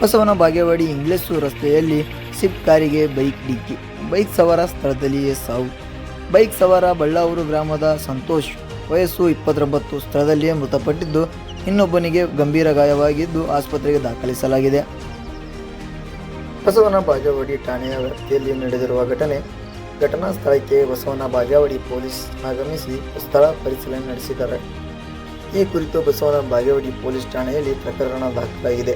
ಬಸವನ ಬಾಗೇವಾಡಿ ಇಂಗ್ಲೇಸು ರಸ್ತೆಯಲ್ಲಿ ಸಿಪ್ ಕಾರಿಗೆ ಬೈಕ್ ಡಿಕ್ಕಿ. ಬೈಕ್ ಸವಾರ ಸ್ಥಳದಲ್ಲಿಯೇ ಸಾವು. ಬೈಕ್ ಸವಾರ ಬಳ್ಳಾವೂರು ಗ್ರಾಮದ ಸಂತೋಷ್ ವಯಸ್ಸು ಇಪ್ಪತ್ತೊಂಬತ್ತು, ಸ್ಥಳದಲ್ಲಿಯೇ ಮೃತಪಟ್ಟಿದ್ದು ಇನ್ನೊಬ್ಬನಿಗೆ ಗಂಭೀರ ಗಾಯವಾಗಿದ್ದು ಆಸ್ಪತ್ರೆಗೆ ದಾಖಲಿಸಲಾಗಿದೆ. ಬಸವನ ಬಾಗೇವಾಡಿ ಠಾಣೆಯ ವ್ಯಾಪ್ತಿಯಲ್ಲಿ ನಡೆದಿರುವ ಘಟನೆ ಘಟನಾ ಸ್ಥಳಕ್ಕೆ ಬಸವನ ಬಾಗೇವಾಡಿ ಪೊಲೀಸ್ ಆಗಮಿಸಿ ಸ್ಥಳ ಪರಿಶೀಲನೆ ನಡೆಸಿದ್ದಾರೆ. ಈ ಕುರಿತು ಬಸವನ ಬಾಗೇವಾಡಿ ಪೊಲೀಸ್ ಠಾಣೆಯಲ್ಲಿ ಪ್ರಕರಣ ದಾಖಲಾಗಿದೆ.